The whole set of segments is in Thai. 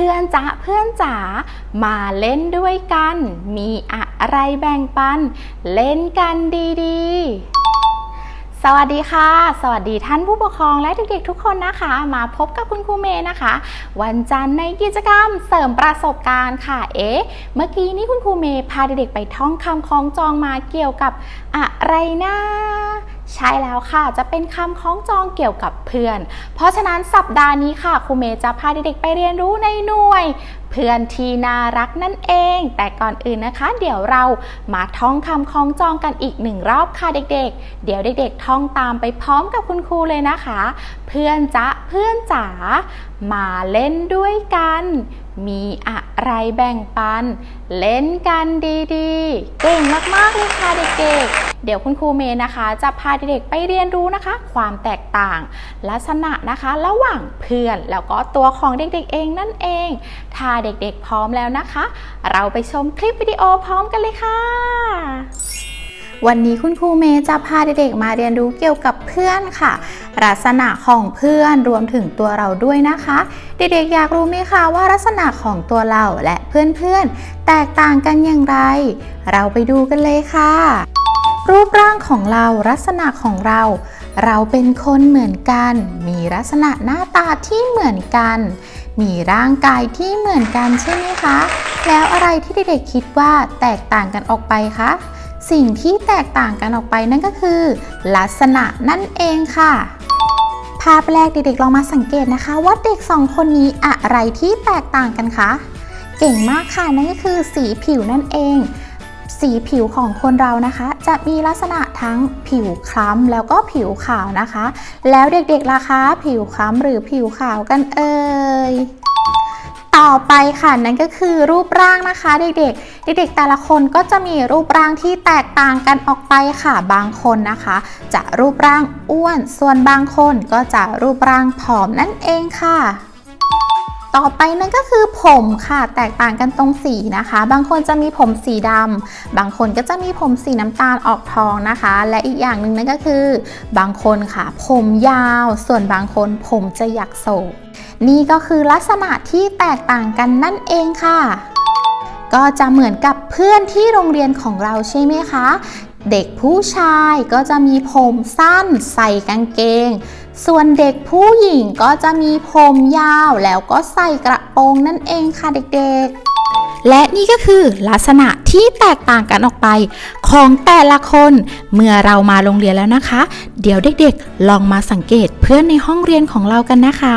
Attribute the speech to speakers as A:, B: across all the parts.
A: พื่อนจ๊ะเพื่อนจ๋ามาเล่นด้วยกัน มีอะไรแบ่งปัน เล่นกันดีๆ สวัสดีค่ะ สวัสดีท่านผู้ปกครองและเด็กๆทุกคนนะคะ มาพบกับคุณครูเมย์นะคะ วันจันทร์ในกิจกรรมเสริมประสบการณ์ค่ะ เอ๊ะเมื่อกี้นี้คุณครูเมย์พาเด็กๆไปท่องคำคล้องจองมาเกี่ยวกับอะไรนะ ใช่แล้วค่ะ จะเป็นคำคล้องจองเกี่ยวกับเพื่อน เพราะฉะนั้นสัปดาห์นี้ค่ะครูเมย์จะพาเด็กๆไปเรียนรู้ในหน่วย เพื่อนที่น่ารักนั่นเอง แต่ก่อนอื่นนะคะ เดี๋ยวเรามาท่องคำคล้องจองกันอีกหนึ่งรอบค่ะเด็กๆ เดี๋ยวเด็กๆท่องตามไปพร้อมกับคุณครูเลยนะคะ เพื่อนจ๊ะเพื่อนจ๋า มาเล่นด้วยกัน มีอะไรแบ่งปัน เล่นกันดีๆ เก่งมากๆเลยค่ะเด็กๆ เดี๋ยวคุณครูเมย์นะคะ จะพาเด็กๆไปเรียนรู้นะคะ ความแตกต่าง ลักษณะนะคะ ระหว่างเพื่อนแล้วก็ตัวของเด็กๆเองนั่นเอง ถ้าเด็กๆพร้อมแล้วนะคะ เราไปชมคลิปวิดีโอพร้อมกันเลยค่ะ วันนี้คุณครูเมย์จะพาเด็กๆมาเรียนรู้เกี่ยวกับเพื่อนค่ะ ลักษณะของเพื่อนรวมถึงตัวเราด้วยนะคะ เด็กๆอยากรู้ไหมคะว่าลักษณะของตัวเราและเพื่อนๆ แตกต่างกันอย่างไร เราไปดูกันเลยค่ะ รูปร่างของเราลักษณะของเรา เราเป็นคนเหมือนกัน มีลักษณะหน้าตาที่เหมือนกัน มีร่างกายที่เหมือนกันใช่ไหมคะ แล้วอะไรที่เด็กๆคิดว่าแตกต่างกันออกไปคะ สิ่งที่แตกต่างกันออกไปนั่นก็คือ ลักษณะนั่นเองค่ะ ภาพแรกเด็กๆลองมาสังเกตนะคะ ว่าเด็กสองคนนี้อะไรที่แตกต่างกันคะเก่งมากค่ะนั่นก็คือสีผิวนั่นเอง สีผิวของคนเรานะคะ จะมีลักษณะทั้งผิวคล้ำแล้วก็ผิวขาวนะคะ แล้วเด็กๆล่ะคะ ผิวคล้ำหรือผิวขาวกันเอ่ย ต่อไปค่ะนั่นก็คือรูปร่างนะคะเด็กๆ เด็กๆ แต่ละคนก็จะมีรูปร่างที่แตกต่างกันออกไปค่ะบางคนนะคะ จะรูปร่างอ้วนส่วนบางคนก็จะรูปร่างผอมนั่นเองค่ะต่อไปนั่นก็คือผมค่ะ แตกต่างกันตรงสีนะคะ บางคนจะมีผมสีดำบางคนก็จะมีผมสีน้ำตาลออกทองนะคะ และอีกอย่างหนึ่งนั่นก็คือ บางคนค่ะ ผมยาว ส่วนบางคนผมจะหยักโศก นี่ก็คือลักษณะที่แตกต่างกันนั่นเองค่ะ ก็จะเหมือนกับเพื่อนที่โรงเรียนของเราใช่ไหมคะ เด็กผู้ชายก็จะมีผมสั้นใส่กางเกง ส่วนเด็กผู้หญิงก็จะมีผมยาวแล้วก็ใส่กระโปรงนั่นเองค่ะเด็กๆและนี่ก็คือลักษณะที่แตกต่างกันออกไป ของแต่ละคน เมื่อเรามาโรงเรียนแล้วนะคะ เดี๋ยวเด็กๆ ลองมาสังเกตเพื่อนในห้องเรียนของเรากันนะคะ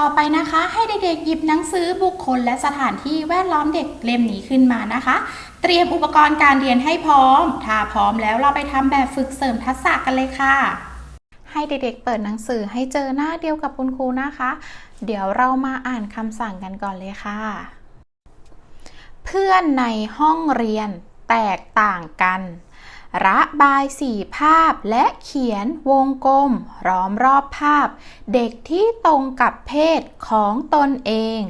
A: ต่อไปนะคะให้เด็กๆหยิบหนังสือบุคคลและสถานที่แวดล้อมเด็กเล่มนี้ขึ้นมานะคะ เตรียมอุปกรณ์การเรียนให้พร้อม ถ้าพร้อมแล้วเราไปทำแบบฝึกเสริมทักษะกันเลยค่ะ ให้เด็กๆเปิดหนังสือให้เจอหน้าเดียวกับคุณครูนะคะ เดี๋ยวเรามาอ่านคำสั่งกันก่อนเลยค่ะ เพื่อนในห้องเรียนแตกต่างกัน ระบายสีภาพและเขียนวงกลมล้อมรอบภาพ เด็กที่ตรงกับเพศของตนเอง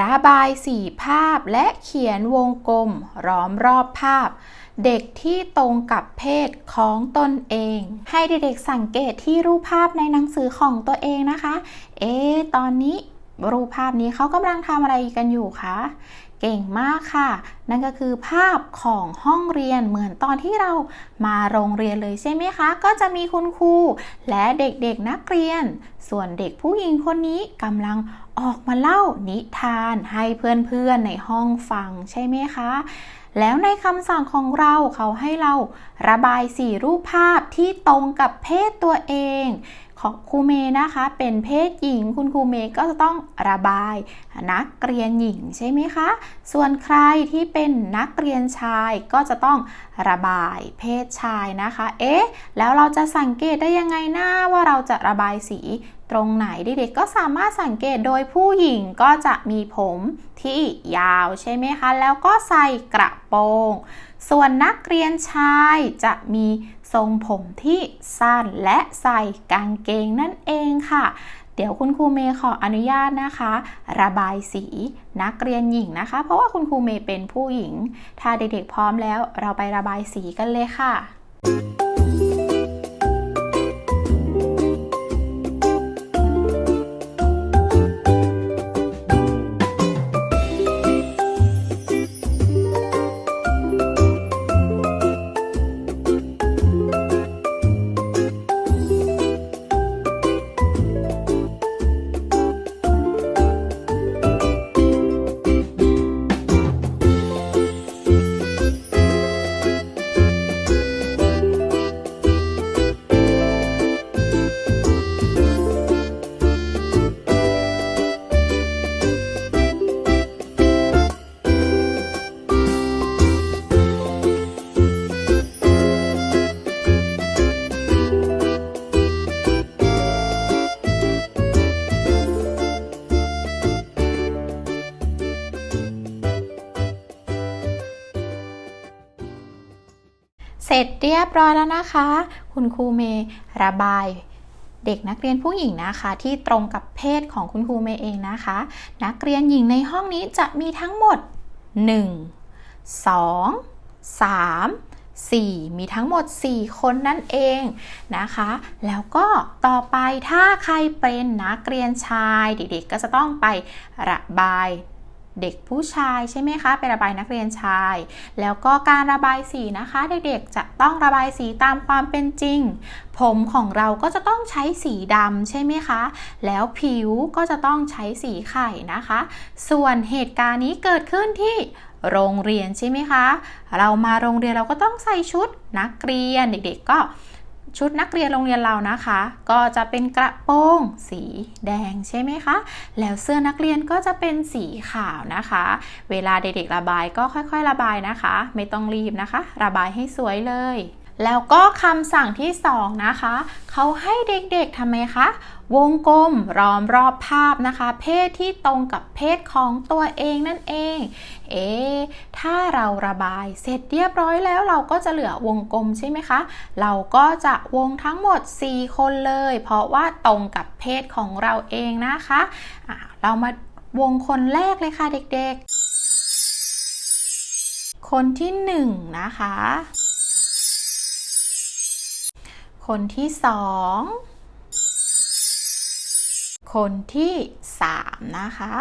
A: ระบายสีภาพและเขียนวงกลมล้อมรอบภาพ เด็กที่ตรงกับเพศของตนเอง ให้เด็กๆสังเกตที่รูปภาพในหนังสือของตัวเองนะคะ เอ๊ตอนนี้ รูปภาพนี้เขากำลังทำอะไรกันอยู่คะ เก่งมากค่ะ นั่นก็คือภาพของห้องเรียนเหมือนตอนที่เรามาโรงเรียนเลยใช่ไหมคะ ก็จะมีคุณครูและเด็กๆนักเรียน ส่วนเด็กผู้หญิงคนนี้กำลังออกมาเล่านิทานให้เพื่อนๆในห้องฟังใช่ไหมคะ แล้วในคำสั่งของเราเขาให้เราระบายสี่รูปภาพที่ตรงกับเพศตัวเอง ของครูเมย์นะคะ เป็นเพศหญิง คุณครูเมย์ก็จะต้องระบายนักเรียนหญิงใช่ไหมคะ ส่วนใครที่เป็นนักเรียนชายก็จะต้องระบายเพศชายนะคะ เอ๊ะ แล้วเราจะสังเกตได้ยังไงนะว่าเราจะระบายสีตรงไหนเด็กๆก็สามารถสังเกตโดยผู้หญิงก็จะมีผมที่ยาวใช่ไหมคะ แล้วก็ใส่กระโปรง ส่วนนักเรียนชายจะมี ทรงผมที่สั้นและใส่กางเกงนั่นเองค่ะ เดี๋ยวคุณครูเมย์ขออนุญาตนะคะ ระบายสีนักเรียนหญิงนะคะ เพราะว่าคุณครูเมย์เป็นผู้หญิง ถ้าเด็กๆพร้อมแล้ว เราไประบายสีกันเลยค่ะ ร็จเรียบร้อยแล้วนะคะ คุณครูเมย์ระบายเด็กนักเรียนผู้หญิงนะคะ ที่ตรงกับเพศของคุณครูเมย์เองนะคะ นักเรียนหญิงในห้องนี้จะมีทั้งหมด 1 2 3 4 มีทั้งหมด 4 คนนั่นเองนะคะ แล้วก็ต่อไปถ้าใครเป็นนักเรียนชาย เด็กๆก็จะต้องไประบาย เด็กผู้ชายใช่ไหมคะไประบายนักเรียนชาย แล้วก็การระบายสีนะคะ เด็กๆจะต้องระบายสีตามความเป็นจริง ผมของเราก็จะต้องใช้สีดำใช่ไหมคะ แล้วผิวก็จะต้องใช้สีไข่นะคะ ส่วนเหตุการณ์นี้เกิดขึ้นที่โรงเรียนใช่ไหมคะ เรามาโรงเรียนเราก็ต้องใส่ชุดนักเรียนเด็กๆก็ ชุดนักเรียนโรงเรียนเรานะคะ ก็จะเป็นกระโปรงสีแดงใช่ไหมคะ แล้วเสื้อนักเรียนก็จะเป็นสีขาวนะคะ เวลาเด็กๆระบายก็ค่อยๆ ระบายนะคะ ไม่ต้องรีบนะคะ ระบายให้สวยเลย แล้วก็คำสั่งที่สองนะคะเขาให้เด็กๆทำไมคะ วงกลมล้อมรอบภาพนะคะ เพศที่ตรงกับเพศของตัวเองนั่นเอง เอ๊ถ้าเราระบายเสร็จเรียบร้อยแล้วเราก็จะเหลือวงกลมใช่ไหมคะ เราก็จะวงทั้งหมด 4 คนเลย เพราะว่าตรงกับเพศของเราเองนะคะะเรามาวงคนแรกเลยค่ะเด็กๆ คนที่หนึ่งนะคะ คนที่สอง คนที่สามนะคะ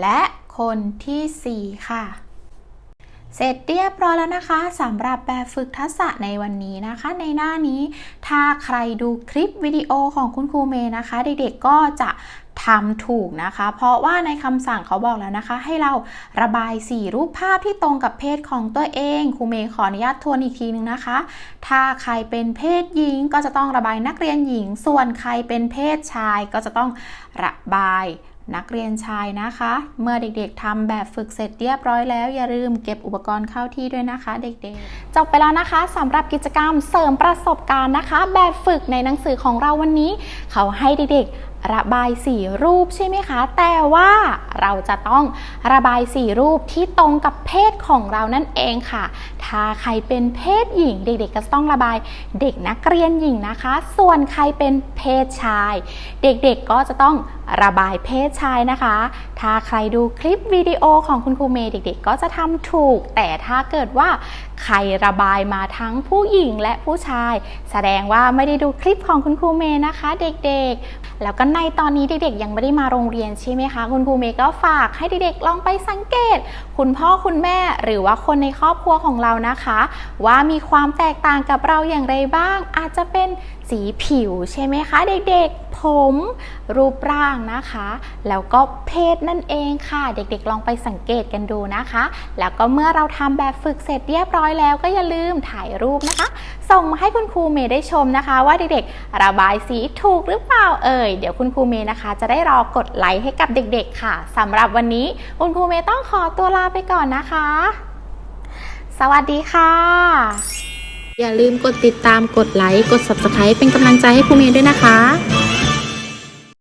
A: และคนที่สี่ค่ะเสร็จเรียบร้อยแล้วนะคะสำหรับแบบฝึกทักษะในวันนี้นะคะ ในหน้านี้ถ้าใครดูคลิปวิดีโอของคุณครูเมย์นะคะ เด็กๆก็จะ ทำถูกนะคะ เพราะว่าในคำสั่งเขาบอกแล้วนะคะ ให้เราระบายสีรูปภาพที่ตรงกับเพศของตัวเองครูเมย์ขออนุญาตทวนอีกทีนึงนะคะ ถ้าใครเป็นเพศหญิงก็จะต้องระบายนักเรียนหญิง ส่วนใครเป็นเพศชายก็จะต้องระบายนักเรียนชายนะคะ เมื่อเด็กๆทำแบบฝึกเสร็จเรียบร้อยแล้ว อย่าลืมเก็บอุปกรณ์เข้าที่ด้วยนะคะ เด็กๆ จบไปแล้วนะคะสำหรับกิจกรรมเสริมประสบการณ์นะคะ แบบฝึกในหนังสือของเราวันนี้ เขาให้เด็กๆ ระบายสีรูปใช่ไหมคะ แต่ว่าเราจะต้องระบายสีรูปที่ตรงกับเพศของเรานั่นเองค่ะ ถ้าใครเป็นเพศหญิง เด็ก ๆ ก็ต้องระบายเด็กนักเรียนหญิงนะคะ ส่วนใครเป็นเพศชาย เด็กๆก็จะต้องระบายเพศชายนะคะ ถ้าใครดูคลิปวิดีโอของคุณครูเมย์เด็กๆ ก็จะทำถูก แต่ถ้าเกิดว่าใครระบายมาทั้งผู้หญิงและผู้ชาย แสดงว่าไม่ได้ดูคลิปของคุณครูเมย์นะคะ เด็กๆ แล้วก็ในตอนนี้เด็กๆ ยังไม่ได้มาโรงเรียนใช่ไหมคะ คุณครูเมย์ก็ฝากให้เด็กๆ ลองไปสังเกต คุณพ่อคุณแม่หรือว่าคนในครอบครัวของเรานะคะ ว่ามีความแตกต่างกับเราอย่างไรบ้าง อาจจะเป็นสีผิวใช่ไหมคะ เด็กๆผม รูปร่างนะคะ แล้วก็เพศนั่นเองค่ะ เด็กๆลองไปสังเกตกันดูนะคะ แล้วก็เมื่อเราทำแบบฝึกเสร็จเรียบร้อยแล้วก็อย่าลืมถ่ายรูปนะคะ ส่งมาให้คุณครูเมย์ได้ชมนะคะ ว่าเด็กๆ ระบายสีถูกหรือเปล่าเอ่ยเดี๋ยวคุณครูเมย์นะคะ จะได้รอกดไลค์ให้กับเด็ก ๆ ค่ะสำหรับวันนี้คุณครูเมย์ต้องขอตัวลาไปก่อนนะคะ สวัสดีค่ะอย่าลืมกดติดตาม กดไลค์ กด subscribe เป็นกำลังใจให้ครูเมย์ด้วยนะคะ